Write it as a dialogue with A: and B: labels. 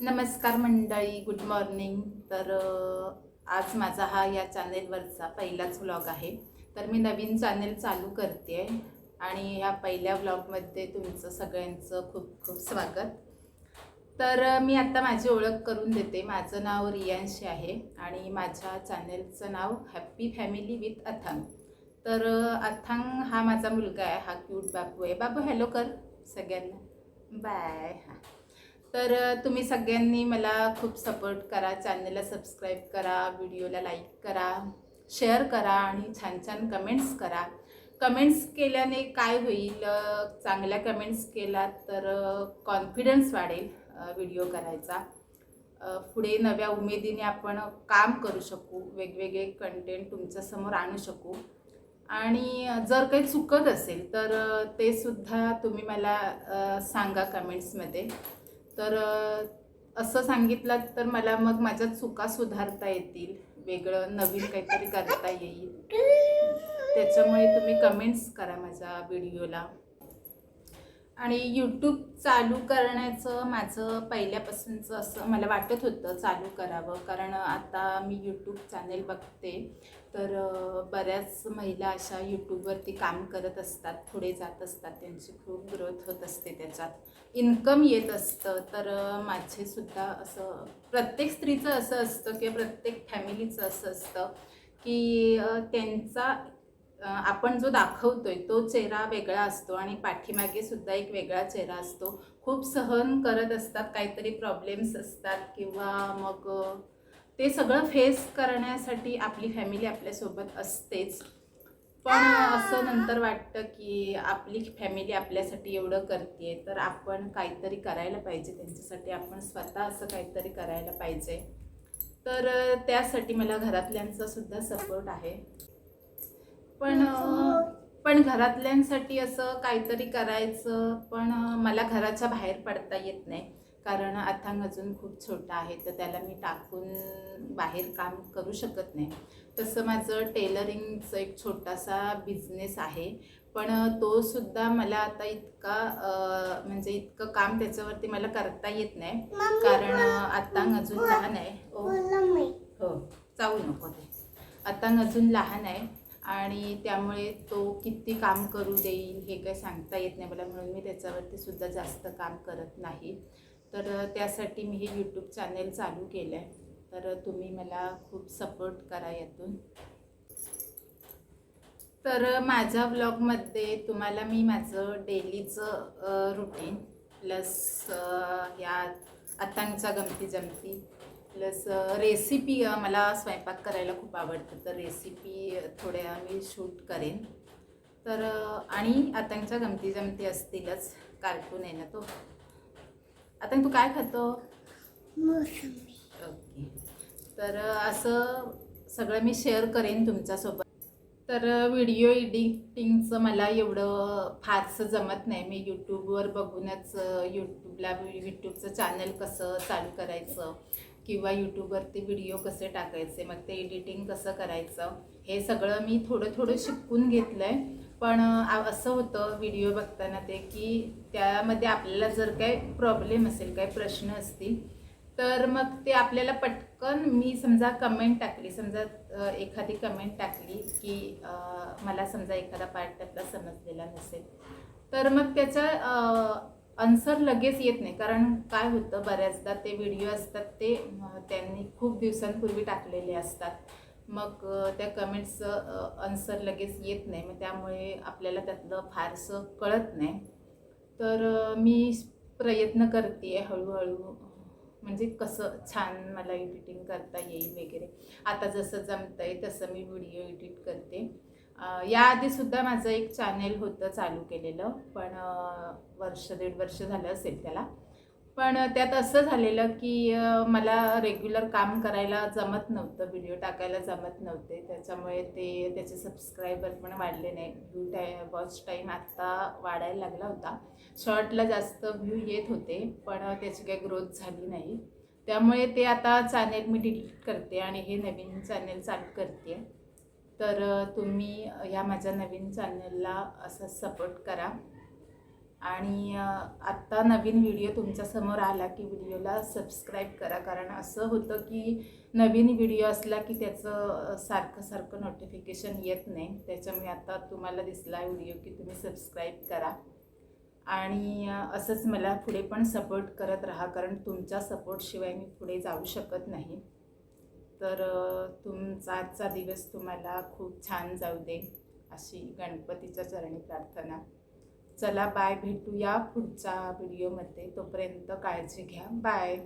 A: नमस्कार मंडळी good morning तर आज माझा हा या चॅनेलवरचा पहिलाच व्लॉग आहे. तर मी नवीन चॅनेल चालू करते आहे आणि ह्या पहिल्या व्लॉगमध्ये तुमचं सगळ्यांचं खूप खूप स्वागत. तर मी आता माझी ओळख करून देते. माझं नाव रियांशी आहे आणि माझ्या चॅनेलचं नाव हॅप्पी फॅमिली विथ अथांग तर अथांग हा माझा मुलगा आहे. हा क्यूट बाबू आहे. बाबू हॅलो कर सगळ्यांना. बाय हां तर तुम्ही सगळ्यांनी मला खूप सपोर्ट करा. चॅनलला सबस्क्राईब करा व्हिडिओला लाईक करा शेअर करा आणि छान छान कमेंट्स करा. कमेंट्स केल्याने काय होईल चांगल्या कमेंट्स केला तर कॉन्फिडन्स वाढेल व्हिडिओ करायचा. पुढे नव्या उमेदीने आपण काम करू शकू वेगवेगळे कंटेंट तुमच्यासमोर आणू शकू. आणि जर काही चुकत असेल तर ते सुद्धा तुम्ही मला सांगा कमेंट्समध्ये तर असं सांगितलं तर मला मग माझ्या चुका सुधारता येतील. वेगळं नवीन काहीतरी करता येईल. त्याच्यामुळे तुम्ही कमेंट्स करा माझ्या व्हिडिओला आणि यूट्यूब चालू करण्याचं माझं पहिल्यापासूनचं असं मला वाटत होतं चालू करावं. कारण आता मी यूट्यूब चॅनेल बघते. तर बऱ्याच महिला अशा यूट्यूबवरती काम करत असतात पुढे जात असतात. त्यांची खूप ग्रोथ होत असते त्याच्यात. इन्कम येत असतं. तर माझेसुद्धा माझे सुद्धा असं प्रत्येक स्त्रीचं असं असतं किंवा प्रत्येक फॅमिलीचं असं असतं की त्यांचा आपण जो दाखवतोय तो चेहरा वेगळा असतो आणि पाठीमागे सुद्धा एक वेगळा चेहरा असतो. खूप सहन करत असतात काहीतरी प्रॉब्लेम्स असतात किंवा मग ते सगळं फेस करण्यासाठी आपली फॅमिली आपल्यासोबत असतेच. पण असं नंतर वाटतं की आपली फॅमिली आपल्यासाठी एवढं करते तर आपण काहीतरी करायला पाहिजे. त्यांच्यासाठी आपण स्वतः असं काहीतरी करायला पाहिजे. तर त्यासाठी मला घरातल्यांचा सुद्धा सपोर्ट आहे. पण अ, पण घरातल्यांसाठी असं काहीतरी करायचं पण मला घराच्या बाहेर पडता येत नाही. कारण अथांग अजून खूप छोटा आहे तर त्याला मी टाकून बाहेर काम करू शकत नाही. तसं माझं टेलरिंगचं एक छोटासा बिझनेस आहे. पण तो सुद्धा मला आता इतका म्हणजे इतकं काम त्याच्यावरती मला करता येत नाही. कारण अथांग अजून लहान आहे. हो. जाऊ नको ते. अथांग अजून लहान आहे. आणि त्यामुळे तो किती काम करू देईल हे काही सांगता येत नाही मला. म्हणून मी त्याच्यावरती सुद्धा जास्त काम करत नाही. तर त्यासाठी मी हे यूट्यूब चॅनेल चालू केलं आहे तर तुम्ही मला खूप सपोर्ट करा यातून. तर माझ्या ब्लॉगमध्ये तुम्हाला मी माझं डेलीचं रुटीन प्लस या आतांचा गमती जमती. प्लस रेसिपी मला स्वयंपाक करायला खूप आवडतं. तर रेसिपी थोड्या मी शूट करेन. तर आणि आतांच्या गमती जमती असतीलच. कार्टून आहे ना तो. आता तू काय खातो? ओके. तर असं सगळं मी शेअर करेन तुमच्यासोबत. तर व्हिडिओ एडिटिंगचं मला एवढं फारसं जमत नाही. मी यूट्यूबवर बघूनच यूट्यूबला यूट्यूबचं चॅनल कसं चालू करायचं? किंवा यूट्यूबवरती व्हिडिओ कसे टाकायचे मग ते एडिटिंग कसं करायचं हे सगळं मी थोडं थोडं शिकून घेतलं आहे पण असं होतं व्हिडिओ बघताना ते की त्यामध्ये आपल्याला जर काही प्रॉब्लेम असेल काही प्रश्न असतील तर मग ते आपल्याला पटकन मी समजा कमेंट टाकली समजा एखादी कमेंट टाकली की मला समजा एखादा पार्ट त्यातला समजलेला नसेल तर मग त्याचा आन्सर लगेच येत नाही. कारण काय होतं बऱ्याचदा ते व्हिडिओ असतात ते त्यांनी खूप दिवसांपूर्वी टाकलेले असतात. मग त्या कमेंट्सचं आन्सर लगेच येत नाही. मग त्यामुळे आपल्याला त्यातलं फारसं कळत नाही. तर मी प्रयत्न करते आहे हळूहळू म्हणजे कसं छान मला एडिटिंग करता येईल वगैरे. आता जसं जमतं आहे तसं मी व्हिडिओ एडिट करते. याआधीसुद्धा माझं एक चॅनेल होतं चालू केलेलं पण वर्ष दीड वर्ष झालं असेल त्याला. पण त्यात असं झालेलं की मला रेग्युलर काम करायला जमत नव्हतं व्हिडिओ टाकायला जमत नव्हते. त्याच्यामुळे ते त्याचे सबस्क्रायबर पण वाढले नाही व्ह्यू टाय वॉच टाईम आत्ता वाढायला लागला होता. शॉर्टला जास्त व्ह्यू येत होते पण त्याची काही ग्रोथ झाली नाही. त्यामुळे ते आता चॅनेल मी डिलीट करते आणि हे नवीन चॅनेल चालू करते. तर तुम्ही ह्या माझ्या नवीन चॅनलला असं सपोर्ट करा. आणि आत्ता नवीन व्हिडिओ तुमच्यासमोर आला की व्हिडिओला सबस्क्राईब करा. कारण असं होतं की नवीन व्हिडिओ असला की त्याचं सारखं सारखं नोटिफिकेशन येत नाही. त्याच्यामुळे आता तुम्हाला दिसला व्हिडिओ की तुम्ही सबस्क्राईब करा. आणि असंच मला पुढे पण सपोर्ट करत राहा. कारण तुमच्या सपोर्टशिवाय मी पुढे जाऊ शकत नाही. तर तुमचा आजचा दिवस तुम्हाला खूप छान जाऊ दे अशी गणपतीच्या चरणी प्रार्थना. चला बाय भेटूया पुढच्या व्हिडिओमध्ये तोपर्यंत काळजी घ्या. बाय